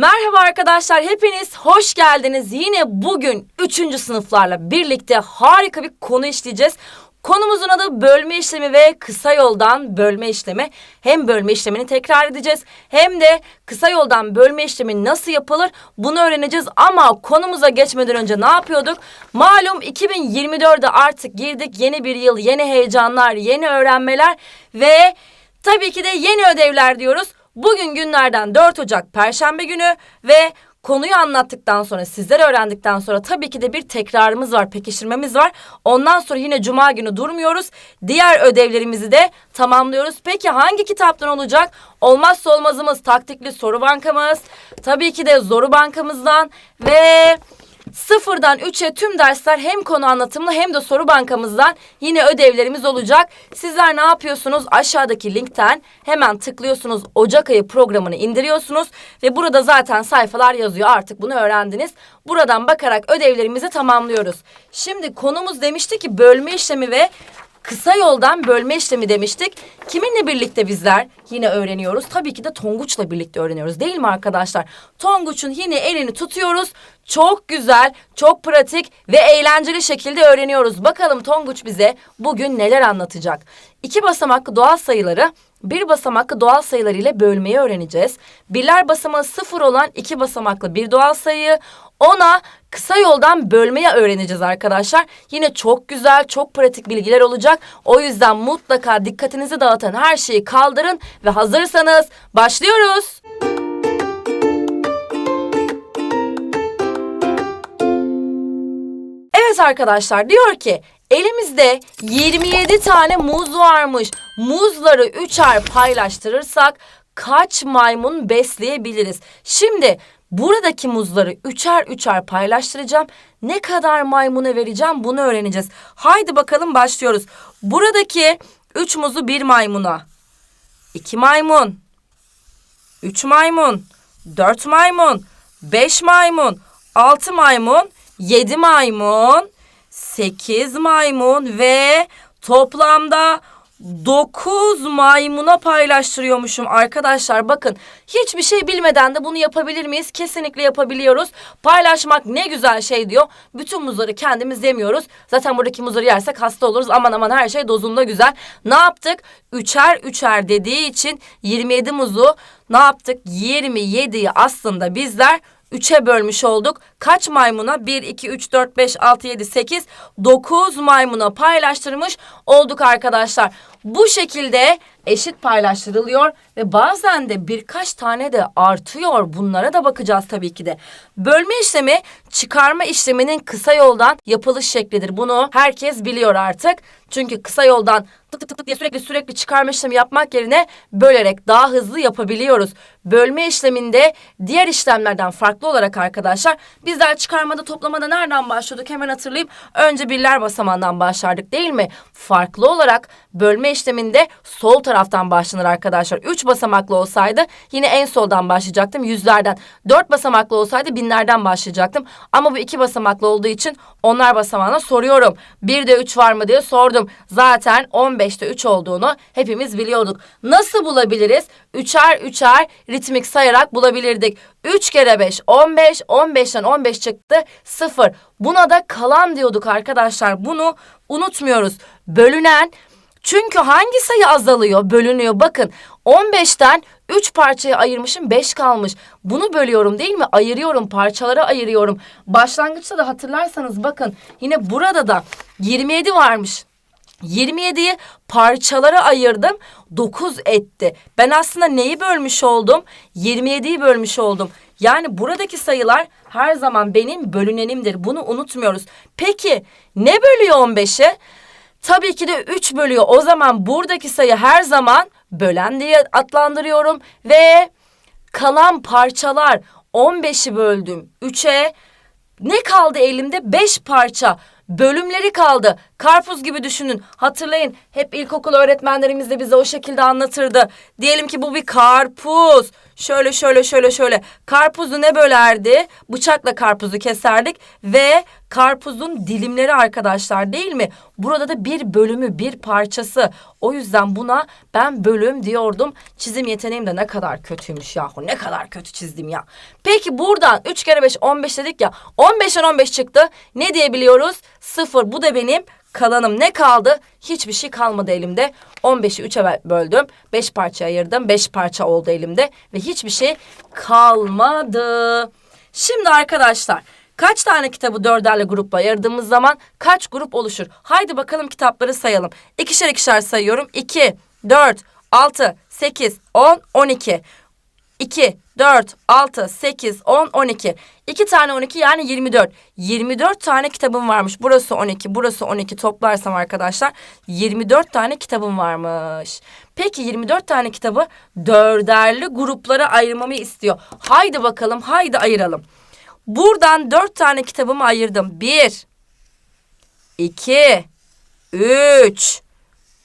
Merhaba arkadaşlar, hepiniz hoş geldiniz. Yine bugün 3. sınıflarla birlikte harika bir konu işleyeceğiz. Konumuzun adı bölme işlemi ve kısa yoldan bölme işlemi. Hem bölme işlemini tekrar edeceğiz hem de kısa yoldan bölme işlemi nasıl yapılır bunu öğreneceğiz. Ama konumuza geçmeden önce ne yapıyorduk? Malum 2024'de artık girdik. Yeni bir yıl, yeni heyecanlar, yeni öğrenmeler ve tabii ki de yeni ödevler diyoruz. Bugün günlerden 4 Ocak Perşembe günü ve konuyu anlattıktan sonra sizler öğrendikten sonra tabii ki de bir tekrarımız var, pekiştirmemiz var. Ondan sonra yine cuma günü durmuyoruz. Diğer ödevlerimizi de tamamlıyoruz. Peki hangi kitaptan olacak? Olmazsa olmazımız taktikli soru bankamız. Tabii ki de zoru bankamızdan ve Sıfırdan 3'e tüm dersler hem konu anlatımlı hem de soru bankamızdan yine ödevlerimiz olacak. Sizler ne yapıyorsunuz? Aşağıdaki linkten hemen tıklıyorsunuz. Ocak ayı programını indiriyorsunuz ve burada zaten sayfalar yazıyor. Artık bunu öğrendiniz. Buradan bakarak ödevlerimizi tamamlıyoruz. Şimdi konumuz demişti ki bölme işlemi ve Kısa yoldan bölme işlemi demiştik. Kiminle birlikte bizler yine öğreniyoruz? Tabii ki de Tonguç'la birlikte öğreniyoruz değil mi arkadaşlar? Tonguç'un yine elini tutuyoruz. Çok güzel, çok pratik ve eğlenceli şekilde öğreniyoruz. Bakalım Tonguç bize bugün neler anlatacak? İki basamaklı doğal sayıları bir basamaklı doğal sayılar ile bölmeyi öğreneceğiz. Birler basamağı sıfır olan iki basamaklı bir doğal sayıyı ona kısa yoldan bölmeyi öğreneceğiz arkadaşlar. Yine çok güzel, çok pratik bilgiler olacak. O yüzden mutlaka dikkatinizi dağıtan her şeyi kaldırın ve hazırsanız başlıyoruz. Evet arkadaşlar diyor ki elimizde 27 tane muz varmış. Muzları üçer paylaştırırsak kaç maymun besleyebiliriz? Şimdi buradaki muzları üçer üçer paylaştıracağım. Ne kadar maymuna vereceğim bunu öğreneceğiz. Haydi bakalım başlıyoruz. Buradaki üç muzu bir maymuna. iki maymun. Üç maymun. Dört maymun. Beş maymun. Altı maymun. 7 maymun, 8 maymun ve toplamda 9 maymuna paylaştırıyormuşum arkadaşlar. Bakın hiçbir şey bilmeden de bunu yapabilir miyiz? Kesinlikle yapabiliyoruz. Paylaşmak ne güzel şey diyor. Bütün muzları kendimiz yemiyoruz. Zaten buradaki muzları yersek hasta oluruz. Aman aman her şey dozunda güzel. Ne yaptık? Üçer üçer dediği için 27 muzu ne yaptık? 27'yi aslında bizler 3'e bölmüş olduk. Kaç maymuna? 1, 2, 3, 4, 5, 6, 7, 8, 9 maymuna paylaştırmış olduk arkadaşlar. Bu şekilde eşit paylaştırılıyor ve bazen de birkaç tane de artıyor. Bunlara da bakacağız tabii ki de. Bölme işlemi çıkarma işleminin kısa yoldan yapılış şeklidir. Bunu herkes biliyor artık. Çünkü kısa yoldan tık tık tık diye sürekli sürekli çıkarma işlemi yapmak yerine bölerek daha hızlı yapabiliyoruz. Bölme işleminde diğer işlemlerden farklı olarak arkadaşlar bizler çıkarmada toplamada nereden başlıyorduk hemen hatırlayayım. Önce birler basamağından başlardık değil mi? Farklı olarak bölme işleminde sol taraftan başlanır arkadaşlar. Üç basamaklı olsaydı yine en soldan başlayacaktım yüzlerden. Dört basamaklı olsaydı binlerden başlayacaktım. Ama bu iki basamaklı olduğu için onlar basamağına soruyorum. Bir de üç var mı diye sordum. Zaten 15'te 3 olduğunu hepimiz biliyorduk. Nasıl bulabiliriz? Üçer üçer ritmik sayarak bulabilirdik. 3 kere 5 15, 15'ten 15 çıktı 0. Buna da kalan diyorduk arkadaşlar. Bunu unutmuyoruz. Bölünen çünkü hangi sayı azalıyor, bölünüyor? Bakın 15'ten 3 parçaya ayırmışım 5 kalmış. Bunu bölüyorum değil mi? Ayırıyorum, parçalara ayırıyorum. Başlangıçta da hatırlarsanız bakın yine burada da 27 varmış. 27'yi parçalara ayırdım 9 etti. Ben aslında neyi bölmüş oldum? 27'yi bölmüş oldum. Yani buradaki sayılar her zaman benim bölünenimdir. Bunu unutmuyoruz. Peki ne bölüyor 15'e? Tabii ki de 3 bölüyor. O zaman buradaki sayı her zaman bölen diye adlandırıyorum. Ve kalan parçalar 15'i böldüm 3'e. Ne kaldı elimde? 5 parça. Bölümleri kaldı. Karpuz gibi düşünün. Hatırlayın hep ilkokul öğretmenlerimiz de bize o şekilde anlatırdı. Diyelim ki bu bir karpuz. Şöyle şöyle şöyle şöyle. Karpuzu ne bölerdi? Bıçakla karpuzu keserdik ve karpuzun dilimleri arkadaşlar değil mi? Burada da bir bölümü, bir parçası. O yüzden buna ben bölüm diyordum. Çizim yeteneğim de ne kadar kötüymüş yahu. Ne kadar kötü çizdim ya. Peki buradan 3 kere 5 15 dedik ya. 15'ten 15 çıktı. Ne diyebiliyoruz? 0. Bu da benim kalanım. Ne kaldı? Hiçbir şey kalmadı elimde. 15'i 3'e böldüm. 5 parça ayırdım. 5 parça oldu elimde. Ve hiçbir şey kalmadı. Şimdi arkadaşlar kaç tane kitabı dörderle grupla ayırdığımız zaman kaç grup oluşur? Haydi bakalım kitapları sayalım. İkişer ikişer sayıyorum. 2, 4, 6, 8, 10, 12. 2, 4, 6, 8, 10, 12. 2 tane 12 yani 24. 24 tane kitabım varmış. Burası 12, burası 12 toplarsam arkadaşlar 24 tane kitabım varmış. Peki 24 tane kitabı dörderli gruplara ayırmamı istiyor. Haydi bakalım, haydi ayıralım. Buradan 4 tane kitabımı ayırdım. 1, 2, 3,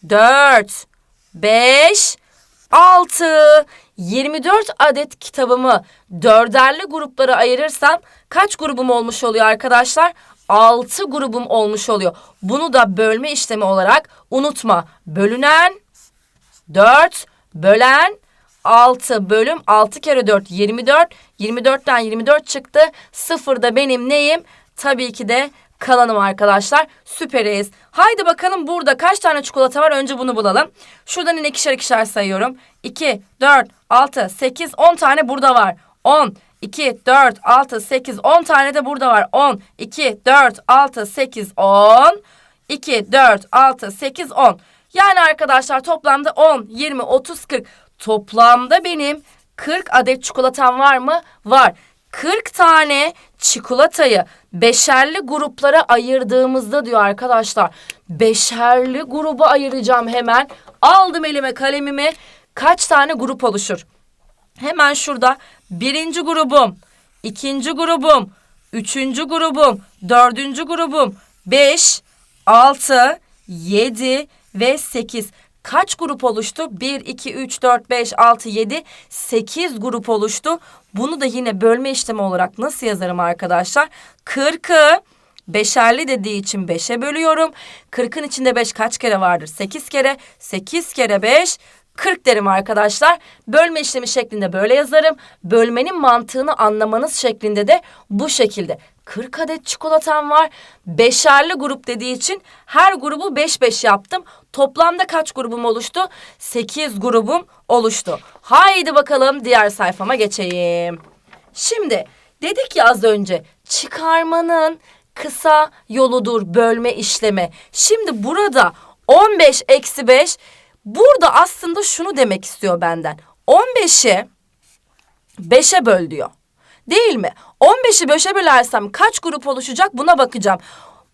4, 5, 6, 24 adet kitabımı dörderli gruplara ayırırsam kaç grubum olmuş oluyor arkadaşlar? 6 grubum olmuş oluyor. Bunu da bölme işlemi olarak unutma. Bölünen 4 bölen 6 bölüm 6 kere 4 24. 24'ten 24 çıktı. 0 da benim neyim? Tabii ki de kalanım arkadaşlar. Süperiz. Haydi bakalım burada kaç tane çikolata var? Önce bunu bulalım. Şuradan yine ikişer ikişer sayıyorum. 2, 4, 6, 8, 10 tane burada var. 10, 2, 4, 6, 8, 10 tane de burada var. 10, 2, 4, 6, 8, 10. 2, 4, 6, 8, 10. Yani arkadaşlar toplamda 10, 20, 30, 40. Toplamda benim 40 adet çikolatam var mı? Var. 40 tane çikolatayı beşerli gruplara ayırdığımızda diyor arkadaşlar. Beşerli gruba ayıracağım hemen. Aldım elime kalemimi. Kaç tane grup oluşur? Hemen şurada birinci grubum, ikinci grubum, üçüncü grubum, dördüncü grubum, beş, altı, yedi ve sekiz. Kaç grup oluştu? 1, 2, 3, 4, 5, 6, 7, 8 grup oluştu. Bunu da yine bölme işlemi olarak nasıl yazarım arkadaşlar? 40'ı beşerli dediği için 5'e bölüyorum. 40'ın içinde 5 kaç kere vardır? 8 kere. 8 kere 5 40 derim arkadaşlar. Bölme işlemi şeklinde böyle yazarım. Bölmenin mantığını anlamanız şeklinde de bu şekilde. 40 adet çikolatam var. Beşerli grup dediği için her grubu 5-5 yaptım. Toplamda kaç grubum oluştu? 8 grubum oluştu. Haydi bakalım diğer sayfama geçeyim. Şimdi dedik ya az önce çıkarmanın kısa yoludur bölme işlemi. Şimdi burada 15 eksi 5 burada aslında şunu demek istiyor benden. 15'i 5'e böl diyor. Değil mi? 15'i 5'e bölersem kaç grup oluşacak buna bakacağım.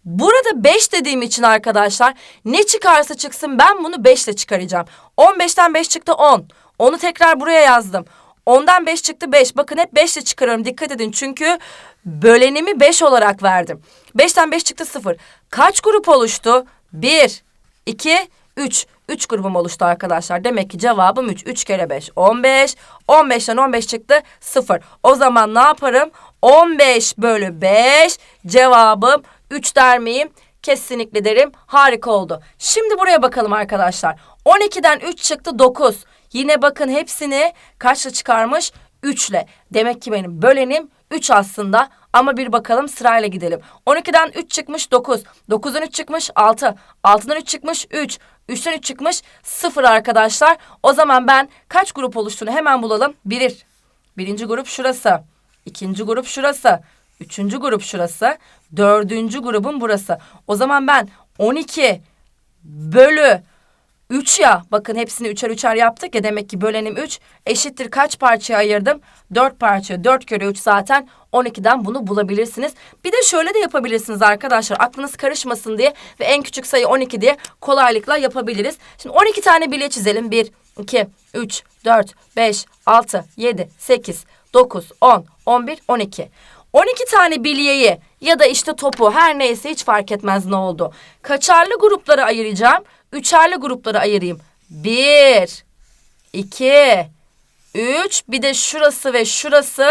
Burada 5 dediğim için arkadaşlar ne çıkarsa çıksın ben bunu 5 ile çıkaracağım. 15'ten 5 çıktı 10. Onu tekrar buraya yazdım. 10'dan 5 çıktı 5. Bakın hep 5 ile çıkarıyorum. Dikkat edin çünkü bölenimi 5 olarak verdim. 5'ten 5 çıktı 0. Kaç grup oluştu? 1, 2, 3. 3 grubum oluştu arkadaşlar. Demek ki cevabım 3. 3 kere 5 15. 15'ten 15 çıktı 0. O zaman ne yaparım? 15 bölü 5 cevabım 3 der miyim? Kesinlikle derim. Harika oldu. Şimdi buraya bakalım arkadaşlar. 12'den 3 çıktı 9. Yine bakın hepsini kaçla çıkarmış? 3 ile. Demek ki benim bölenim 3 aslında. Ama bir bakalım sırayla gidelim. 12'den 3 çıkmış 9. 9'dan 3 çıkmış 6. 6'dan 3 çıkmış 3. 3'ten 3 çıkmış 0 arkadaşlar. O zaman ben kaç grup oluştuğunu hemen bulalım. Bir. Birinci grup şurası. İkinci grup şurası. Üçüncü grup şurası. Dördüncü grubun burası. O zaman ben 12 bölü 3 ya bakın hepsini üçer üçer yaptık ya demek ki bölenim 3 eşittir kaç parçaya ayırdım? 4 parça 4 kere 3 zaten 12'den bunu bulabilirsiniz. Bir de şöyle de yapabilirsiniz arkadaşlar aklınız karışmasın diye ve en küçük sayı 12 diye kolaylıkla yapabiliriz. Şimdi 12 tane bilye çizelim 1, 2, 3, 4, 5, 6, 7, 8, 9, 10, 11, 12. 12 tane bilyeyi ya da işte topu her neyse hiç fark etmez ne oldu. Kaçarlı gruplara ayıracağım. Üçerli gruplara ayırayım. Bir, iki, üç, bir de şurası ve şurası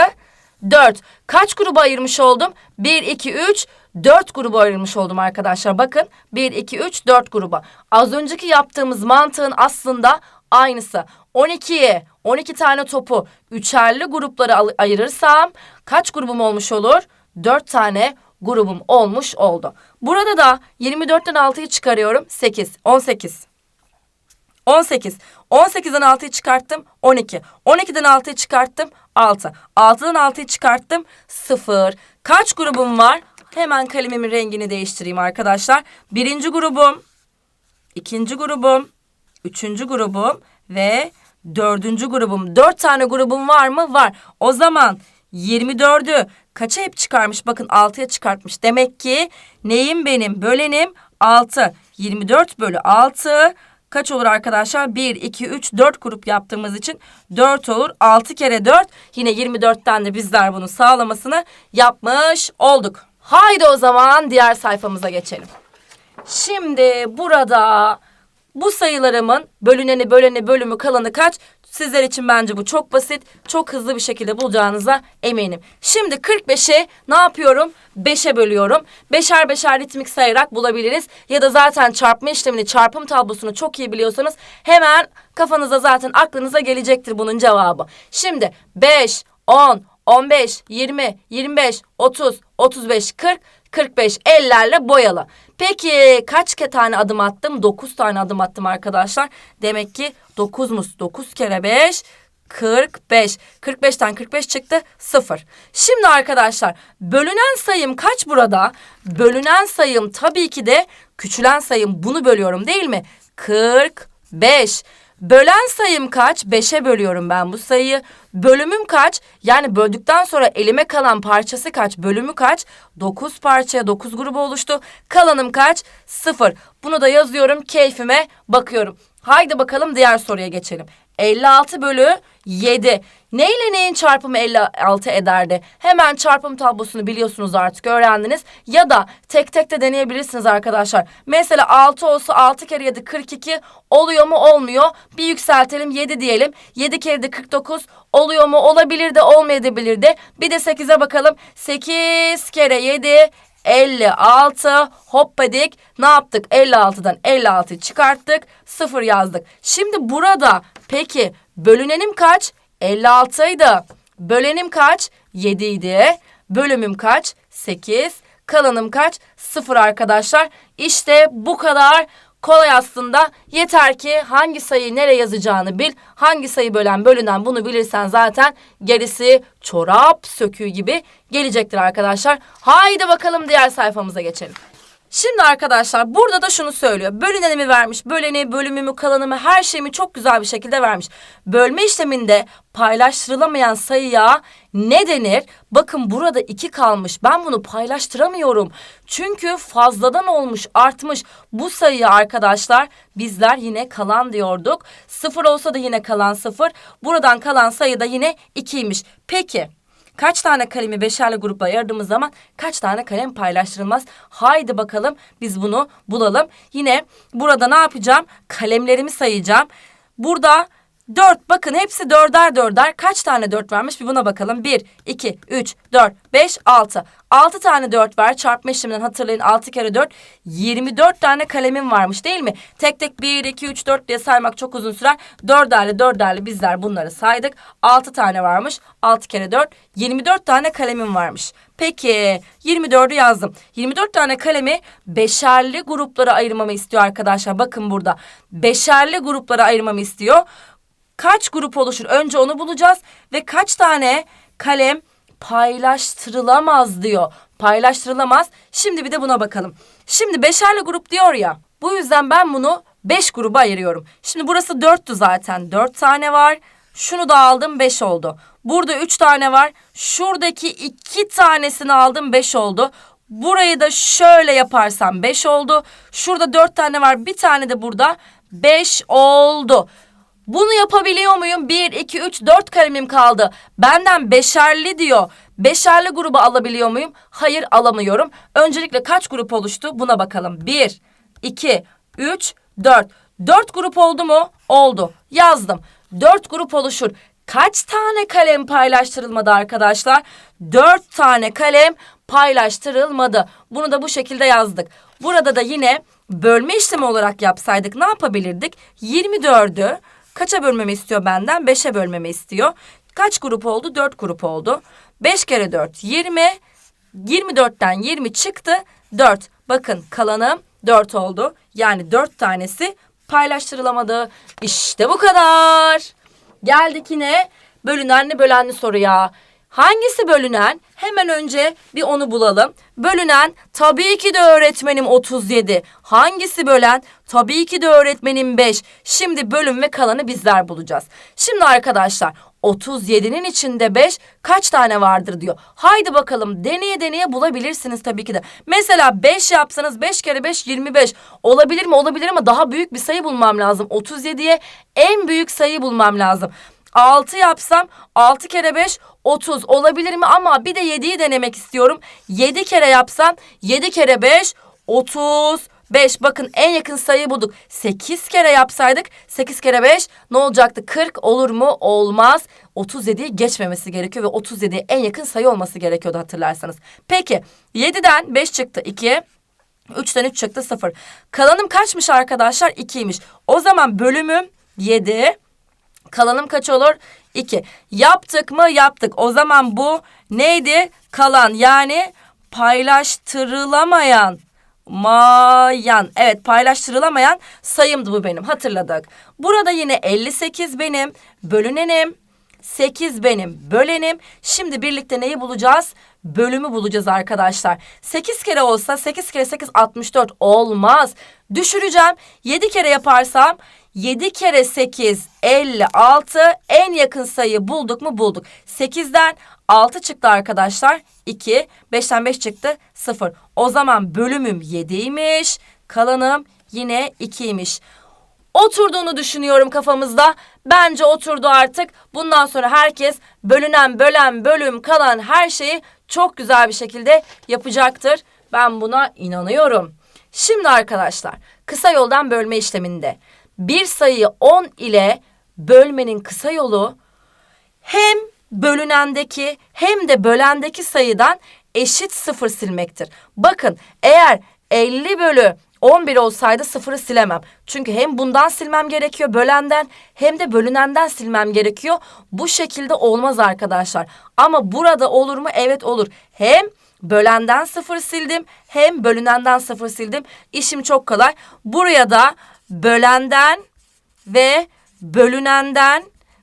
dört. Kaç gruba ayırmış oldum? Bir, iki, üç, dört gruba ayırmış oldum arkadaşlar. Bakın bir, iki, üç, dört gruba. Az önceki yaptığımız mantığın aslında aynısı. 12'ye 12 tane topu üçerli gruplara ayırırsam kaç grubum olmuş olur? 4 tane grubum olmuş oldu. Burada da 24'ten 6'yı çıkarıyorum. 8, 18. 18. 18'den 6'yı çıkarttım. 12. 12'den 6'yı çıkarttım. 6. 6'dan 6'yı çıkarttım. 0. Kaç grubum var? Hemen kalemimin rengini değiştireyim arkadaşlar. Birinci grubum, ikinci grubum, üçüncü grubum ve dördüncü grubum. Dört tane grubum var mı? Var. O zaman 24'ü kaça hep çıkarmış? Bakın 6'ya çıkartmış. Demek ki neyim benim? Bölenim 6. 24 bölü 6 kaç olur arkadaşlar? 1, 2, 3, 4 grup yaptığımız için 4 olur. 6 kere 4 yine 24'ten de bizler bunu sağlamasını yapmış olduk. Haydi o zaman diğer sayfamıza geçelim. Şimdi burada bu sayılarımın bölüneni böleni bölümü kalanı kaç? Sizler için bence bu çok basit. Çok hızlı bir şekilde bulacağınıza eminim. Şimdi 45'i ne yapıyorum? 5'e bölüyorum. Beşer beşer ritmik sayarak bulabiliriz. Ya da zaten çarpma işlemini, çarpım tablosunu çok iyi biliyorsanız hemen kafanıza zaten aklınıza gelecektir bunun cevabı. Şimdi 5, 10, 15, 20, 25, 30, 35, 40, 45 ellerle boyalı. Peki kaç tane adım attım? 9 tane adım attım arkadaşlar. Demek ki 9'mus. 9 kere 5 45. 45'ten 45 çıktı 0. Şimdi arkadaşlar bölünen sayım kaç burada? Bölünen sayım tabii ki de küçülen sayım. Bunu bölüyorum değil mi? 45. Bölen sayım kaç? 5'e bölüyorum ben bu sayıyı. Bölümüm kaç? Yani böldükten sonra elime kalan parçası kaç? Bölümü kaç? 9 parçaya 9 grubu oluştu. Kalanım kaç? 0. Bunu da yazıyorum. Keyfime bakıyorum. Haydi bakalım diğer soruya geçelim. 56 bölü 7. Neyle neyin çarpımı 56 ederdi? Hemen çarpım tablosunu biliyorsunuz artık öğrendiniz. Ya da tek tek de deneyebilirsiniz arkadaşlar. Mesela 6 olsa 6 kere 7 42 oluyor mu olmuyor. Bir yükseltelim 7 diyelim. 7 kere de 49 oluyor mu olabilir de olmayabilir de. Bir de 8'e bakalım. 8 kere 7 56 hoppadik ne yaptık 56'dan 56'yı çıkarttık 0 yazdık. Şimdi burada peki bölünenim kaç? 56 idi. Bölenim kaç? 7 idi. Bölümüm kaç? 8 kalanım kaç? 0 arkadaşlar. İşte bu kadar. Kolay aslında. Yeter ki hangi sayıyı nereye yazacağını bil. Hangi sayı bölen bölünen bunu bilirsen zaten gerisi çorap söküğü gibi gelecektir arkadaşlar. Haydi bakalım diğer sayfamıza geçelim. Şimdi arkadaşlar burada da şunu söylüyor. Bölünenimi vermiş. Böleni, bölümümü, kalanımı her şeyimi çok güzel bir şekilde vermiş. Bölme işleminde paylaştırılamayan sayıya ne denir? Bakın burada iki kalmış. Ben bunu paylaştıramıyorum. Çünkü fazladan olmuş, artmış. Bu sayıyı arkadaşlar bizler yine kalan diyorduk. Sıfır olsa da yine kalan sıfır. Buradan kalan sayı da yine ikiymiş. Peki Kaç tane kalemi beşerli grupla ayırdığımız zaman kaç tane kalem paylaştırılmaz? Haydi bakalım biz bunu bulalım. Yine burada ne yapacağım? Kalemlerimi sayacağım. Burada dört bakın hepsi dörder dörder. Kaç tane dört vermiş bir buna bakalım. Bir, iki, üç, dört, beş, altı. Altı tane dört var. Çarpma işleminden hatırlayın. Altı kere dört. Yirmi dört tane kalemim varmış değil mi? Tek tek bir, iki, üç, dört diye saymak çok uzun sürer. Dörderli dörderli bizler bunları saydık. Altı tane varmış. Altı kere dört. Yirmi dört tane kalemim varmış. Peki 24'ü yazdım. 24 tane kalemi beşerli gruplara ayırmamı istiyor arkadaşlar. Bakın burada. Beşerli gruplara ayırmamı istiyor. Kaç grup oluşur? Önce onu bulacağız ve kaç tane kalem paylaştırılamaz diyor. Paylaştırılamaz. Şimdi bir de buna bakalım. Şimdi beşerli grup diyor ya. Bu yüzden ben bunu beş gruba ayırıyorum. Şimdi burası dörttü zaten. Dört tane var. Şunu da aldım beş oldu. Burada üç tane var. Şuradaki iki tanesini aldım beş oldu. Burayı da şöyle yaparsam beş oldu. Şurada dört tane var. Bir tane de burada beş oldu. Bunu yapabiliyor muyum? 1, 2, 3, 4 kalemim kaldı. Benden beşerli diyor. Beşerli grubu alabiliyor muyum? Hayır alamıyorum. Öncelikle kaç grup oluştu? Buna bakalım. 1, 2, 3, 4. 4 grup oldu mu? Oldu. Yazdım. 4 grup oluşur. Kaç tane kalem paylaştırılmadı arkadaşlar? 4 tane kalem paylaştırılmadı. Bunu da bu şekilde yazdık. Burada da yine bölme işlemi olarak yapsaydık ne yapabilirdik? 24'ü kaça bölmemi istiyor benden? 5'e bölmemi istiyor. Kaç grup oldu? 4 grup oldu. 5 kere 4 20. 24'ten 20 çıktı. 4. Bakın kalanım 4 oldu. Yani 4 tanesi paylaştırılamadı. İşte bu kadar. Geldik yine bölünenli bölenli soruya. Hangisi bölünen? Hemen önce bir onu bulalım. Bölünen tabii ki de öğretmenim 37. Hangisi bölen? Tabii ki de öğretmenim 5. Şimdi bölüm ve kalanı bizler bulacağız. Şimdi arkadaşlar 37'nin içinde 5 kaç tane vardır diyor. Haydi bakalım deneye deneye bulabilirsiniz tabii ki de. Mesela 5 yapsanız 5 kere 5 25. Olabilir mi? Olabilir ama daha büyük bir sayı bulmam lazım. 37'ye en büyük sayı bulmam lazım. 6 yapsam 6 kere 5 30 olabilir mi ama bir de 7'yi denemek istiyorum. 7 kere yapsam 7 kere 5 30 5 bakın en yakın sayıyı bulduk. 8 kere yapsaydık 8 kere 5 ne olacaktı? 40 olur mu? Olmaz. 37'yi geçmemesi gerekiyor ve 37'ye en yakın sayı olması gerekiyordu hatırlarsanız. Peki 7'den 5 çıktı 2. 3'ten 3 çıktı 0. Kalanım kaçmış arkadaşlar? 2'ymiş. O zaman bölümüm 7. Kalanım kaç olur? 2. Yaptık mı? Yaptık. O zaman bu neydi? Kalan yani paylaştırılamayan mayan. Evet paylaştırılamayan sayımdı bu benim. Hatırladık. Burada yine 58 benim. Bölünenim. 8 benim bölenim. Şimdi birlikte neyi bulacağız? Bölümü bulacağız arkadaşlar. 8 kere olsa 8 kere 8 64 olmaz. Düşüreceğim. 7 kere yaparsam 7 kere 8 56 en yakın sayı bulduk mu bulduk. 8'den 6 çıktı arkadaşlar. 2. 5'ten 5 çıktı 0. O zaman bölümüm 7'ymiş. Kalanım yine 2'ymiş. Oturduğunu düşünüyorum kafamızda. Bence oturdu artık. Bundan sonra herkes bölünen, bölen, bölüm, kalan her şeyi çok güzel bir şekilde yapacaktır. Ben buna inanıyorum. Şimdi arkadaşlar kısa yoldan bölme işleminde bir sayıyı 10 ile bölmenin kısa yolu hem bölünendeki hem de bölendeki sayıdan eşit sıfır silmektir. Bakın eğer 50 bölü 11 olsaydı sıfırı silemem. Çünkü hem bundan silmem gerekiyor bölenden hem de bölünenden silmem gerekiyor. Bu şekilde olmaz arkadaşlar. Ama burada olur mu? Evet olur. Hem bölenden sıfır sildim hem bölünenden sıfır sildim. İşim çok kolay. Buraya da bölenden ve bölünenden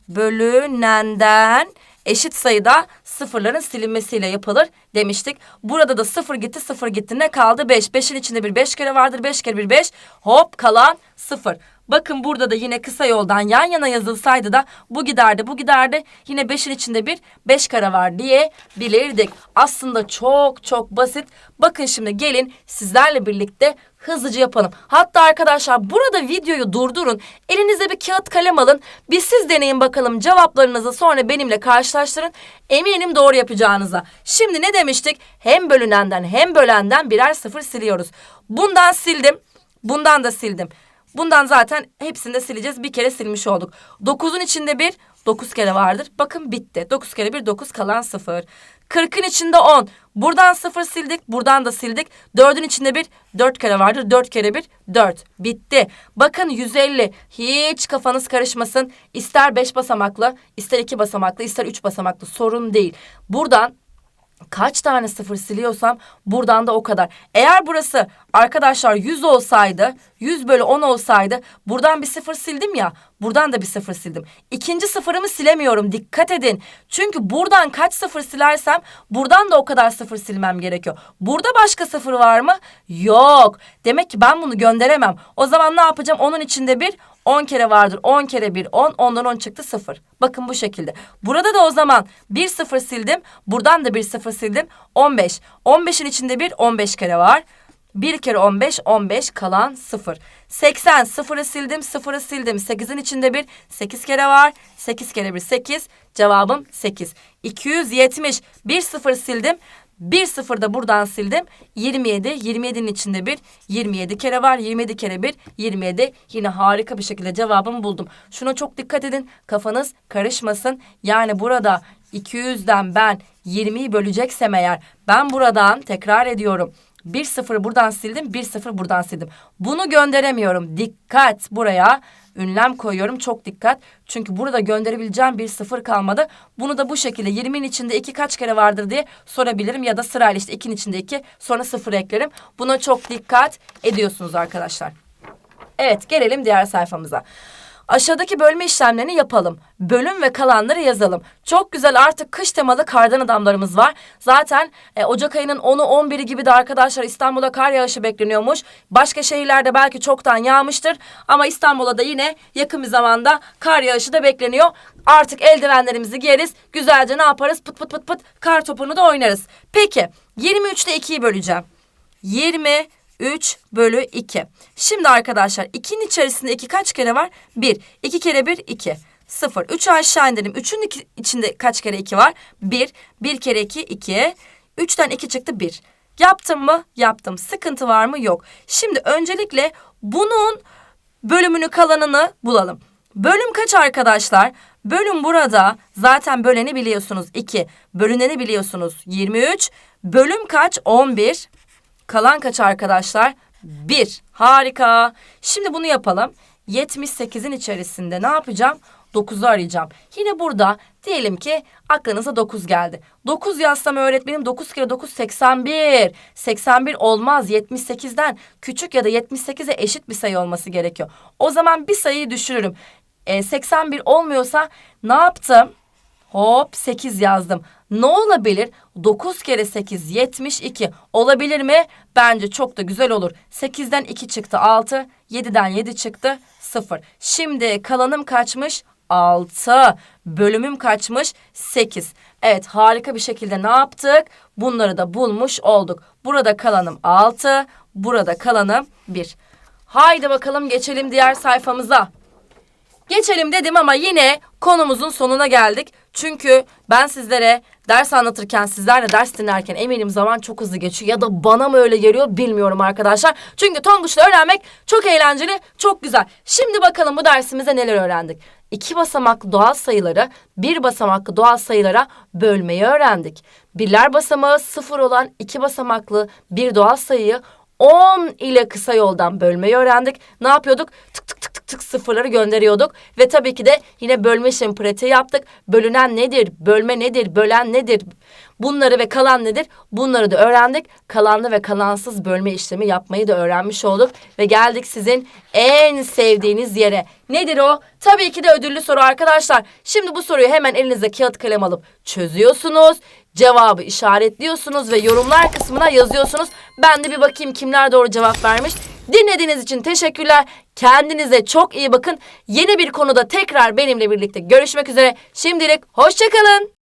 bölünenden eşit sayıda sıfırların silinmesiyle yapılır demiştik. Burada da sıfır gitti sıfır gitti ne kaldı? Beş. Beşin içinde bir beş kere vardır. Beş kere bir beş. Hop kalan sıfır. Bakın burada da yine kısa yoldan yan yana yazılsaydı da bu giderdi bu giderdi. Yine beşin içinde bir beş kare var diye bilirdik. Aslında çok çok basit. Bakın şimdi gelin sizlerle birlikte hızlıca yapalım. Hatta arkadaşlar burada videoyu durdurun. Elinize bir kağıt kalem alın. Bir siz deneyin bakalım cevaplarınızı sonra benimle karşılaştırın. Eminim doğru yapacağınıza. Şimdi ne demiştik? Hem bölünenden hem bölenden birer sıfır siliyoruz. Bundan sildim. Bundan da sildim. Bundan zaten hepsini de sileceğiz. Bir kere silmiş olduk. 9'un içinde bir 9 kere vardır. Bakın bitti. 9 kere bir 9 kalan 0. 40'ın içinde 10. Buradan 0 sildik. Buradan da sildik. 4'ün içinde bir 4 kere vardır. 4 kere bir 4. Bitti. Bakın 150. Hiç kafanız karışmasın. İster 5 basamaklı, ister 2 basamaklı, ister 3 basamaklı sorun değil. Buradan kaç tane sıfır siliyorsam buradan da o kadar. Eğer burası arkadaşlar 100 olsaydı 100 bölü 10 olsaydı buradan bir sıfır sildim ya buradan da bir sıfır sildim. İkinci sıfırımı silemiyorum dikkat edin. Çünkü buradan kaç sıfır silersem buradan da o kadar sıfır silmem gerekiyor. Burada başka sıfır var mı? Yok. Demek ki ben bunu gönderemem. O zaman ne yapacağım? Onun içinde bir 10 kere vardır. 10 kere 1 10. Ondan 10 çıktı 0. Bakın bu şekilde. Burada da o zaman 1 0 sildim. Buradan da 1 0 sildim. 15. 15'in içinde bir 15 kere var. 1 kere 15 15 kalan 0. 80 sıfırı sildim sıfırı sildim. 8'in içinde bir 8 kere var. 8 kere 1 8. Cevabım 8. 270 bir sıfır sildim. Bir sıfır da buradan sildim. 27. 27'nin içinde bir 27 kere var. 27 kere 1 27. Yine harika bir şekilde cevabımı buldum. Şuna çok dikkat edin. Kafanız karışmasın. Yani burada 200'den ben 20'yi böleceksem eğer ben buradan tekrar ediyorum. Bir sıfır buradan sildim, bir sıfır buradan sildim. Bunu gönderemiyorum. Dikkat buraya. Ünlem koyuyorum. Çok dikkat. Çünkü burada gönderebileceğim bir sıfır kalmadı. Bunu da bu şekilde 20'nin içinde iki kaç kere vardır diye sorabilirim. Ya da sırayla işte 2'nin içinde iki sonra sıfır eklerim. Buna çok dikkat ediyorsunuz arkadaşlar. Evet gelelim diğer sayfamıza. Aşağıdaki bölme işlemlerini yapalım. Bölüm ve kalanları yazalım. Çok güzel artık kış temalı kardan adamlarımız var. Zaten e, Ocak ayının 10'u 11'i gibi de arkadaşlar İstanbul'da kar yağışı bekleniyormuş. Başka şehirlerde belki çoktan yağmıştır. Ama İstanbul'a da yine yakın bir zamanda kar yağışı da bekleniyor. Artık eldivenlerimizi giyeriz. Güzelce ne yaparız? Pıt pıt pıt pıt kar topunu da oynarız. Peki 23'te 2'yi böleceğim. 20 3 bölü 2. Şimdi arkadaşlar 2'nin içerisinde 2 kaç kere var? 1. 2 kere 1 2. 0. 3'ü aşağı indirelim. 3'ün içinde kaç kere 2 var? 1. 1 kere 2 2. 3'ten 2 çıktı 1. Yaptım mı? Yaptım. Sıkıntı var mı? Yok. Şimdi öncelikle bunun bölümünü kalanını bulalım. Bölüm kaç arkadaşlar? Bölüm burada zaten böleni biliyorsunuz 2. Bölüneni biliyorsunuz 23. Bölüm kaç? 11. Kalan kaç arkadaşlar? 1. Harika. Şimdi bunu yapalım. 78'in içerisinde ne yapacağım? 9'u arayacağım. Yine burada diyelim ki aklınıza 9 geldi. 9 yazsam öğretmenim 9 kere 9 81. 81 olmaz 78'den küçük ya da 78'e eşit bir sayı olması gerekiyor. O zaman bir sayıyı düşürürüm. E, 81 olmuyorsa ne yaptım? Hop 8 yazdım. Ne olabilir? 9 kere 8 72. Olabilir mi? Bence çok da güzel olur. 8'den 2 çıktı 6. 7'den 7 çıktı 0. Şimdi kalanım kaçmış? 6. Bölümüm kaçmış? 8. Evet harika bir şekilde ne yaptık? Bunları da bulmuş olduk. Burada kalanım 6. Burada kalanım 1. Haydi bakalım geçelim diğer sayfamıza. Geçelim dedim ama yine konumuzun sonuna geldik. Çünkü ben sizlere ders anlatırken, sizler de ders dinlerken eminim zaman çok hızlı geçiyor. Ya da bana mı öyle geliyor bilmiyorum arkadaşlar. Çünkü Tonguç'la öğrenmek çok eğlenceli, çok güzel. Şimdi bakalım bu dersimizde neler öğrendik. İki basamaklı doğal sayıları bir basamaklı doğal sayılara bölmeyi öğrendik. Birler basamağı sıfır olan iki basamaklı bir doğal sayıyı 10 ile kısa yoldan bölmeyi öğrendik. Ne yapıyorduk? Tık tık tık tık sıfırları gönderiyorduk. Ve tabii ki de yine bölme işlemi pratiği yaptık. Bölünen nedir? Bölme nedir? Bölen nedir? Bunları ve kalan nedir? Bunları da öğrendik. Kalanlı ve kalansız bölme işlemi yapmayı da öğrenmiş olduk. Ve geldik sizin en sevdiğiniz yere. Nedir o? Tabii ki de ödüllü soru arkadaşlar. Şimdi bu soruyu hemen elinize kağıt kalem alıp çözüyorsunuz. Cevabı işaretliyorsunuz ve yorumlar kısmına yazıyorsunuz. Ben de bir bakayım kimler doğru cevap vermiş. Dinlediğiniz için teşekkürler. Kendinize çok iyi bakın. Yeni bir konuda tekrar benimle birlikte görüşmek üzere. Şimdilik hoşçakalın.